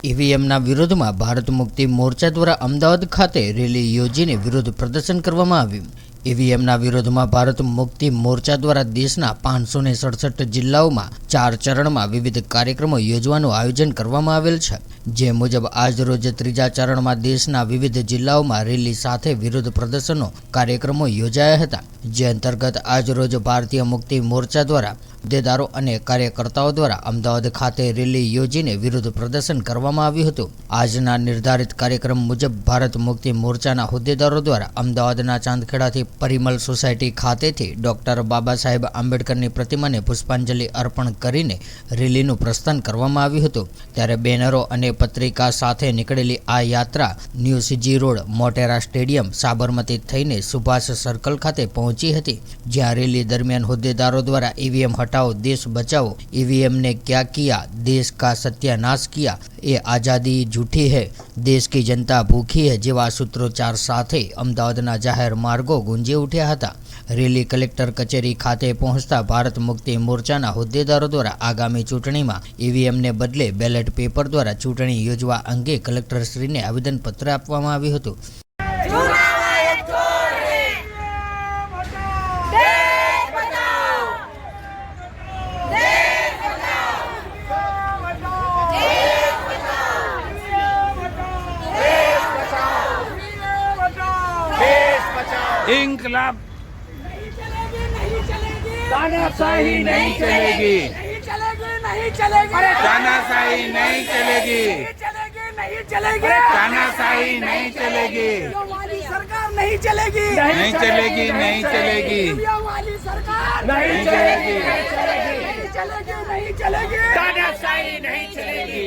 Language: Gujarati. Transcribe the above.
ઈવીએમના વિરોધમાં ભારત મુક્તિ મોરચા દ્વારા અમદાવાદ ખાતે રેલી યોજીને વિરોધ પ્રદર્શન કરવામાં આવ્યું. ઈવીએમના વિરોધમાં ભારત મુક્તિ મોરચા દ્વારા દેશના પાંચસો ને સડસઠ જિલ્લાઓમાં ચાર ચરણમાં વિવિધ કાર્યક્રમો યોજવાનું આયોજન કરવામાં આવેલ છે. જે મુજબ આજરોજ ત્રીજા ચરણમાં દેશના વિવિધ જિલ્લાઓમાં રેલી સાથે વિરોધ પ્રદર્શનો, કાર્યક્રમો યોજાયા હતા. જે અંતર્ગત આજરોજ ભારતીય મુક્તિ મોરચા દ્વારા હોદ્દેદારો અને કાર્યકર્તાઓ દ્વારા અમદાવાદ ખાતે રેલી યોજીને વિરોધ પ્રદર્શન કરવામાં આવ્યું હતું. આજના નિર્ધારિત કાર્યક્રમ મુજબ ભારત મુક્તિ મોરચાના હોદ્દેદારો દ્વારા અમદાવાદના ચાંદખેડાથી પરિમલ સોસાયટી ખાતેથી ડૉક્ટર બાબા સાહેબ આંબેડકરની પ્રતિમાને પુષ્પાંજલિ અર્પણ કરીને રેલીનું પ્રસ્થાન કરવામાં આવ્યું હતું. ત્યારે બેનરો અને પત્રિકા સાથે નીકળેલી આ યાત્રા new CG road, Motera stadium, Sabarmati થઈને સુભાષ સર્કલ ખાતે પહોંચી હતી. જ્યાં રેલી દરમિયાન હોદ્દેદારો દ્વારા ઈવીએમ હટાવો, દેશ બચાવો, ઈવીએમને ક્યાં કિયા, દેશ કા સત્યાનાશ કિયા, એ આઝાદી જૂઠી હૈ. દેશ કી જનતા ભૂખી હે જેવા સૂત્રોચ્ચાર સાથે અમદાવાદના જાહેર માર્ગો ગુંજી ઉઠ્યા હતા. રેલી કલેક્ટર કચેરી ખાતે પહોંચતા ભારત મુક્તિ મોરચાના હોદ્દેદારો દ્વારા આગામી ચૂંટણીમાં ઈવીએમને બદલે બેલેટ પેપર દ્વારા ચૂંટણી યોજવા અંગે કલેક્ટરશ્રીને આવેદનપત્ર આપવામાં આવ્યું હતું. इंकलाब। नहीं चलेगी नहीं चलेगी। तानाशाही नहीं चलेगी। नहीं चलेगी नहीं चलेगी तानाशाही नहीं चलेगी। नहीं चलेगी नहीं चलेगी। तानाशाही नहीं चलेगी सरकार नहीं चलेगी। नहीं चलेगी नहीं चलेगी। वाली सरकार नहीं चलेगी नहीं चलेगी नहीं चलेगी तानाशाही नहीं चलेगी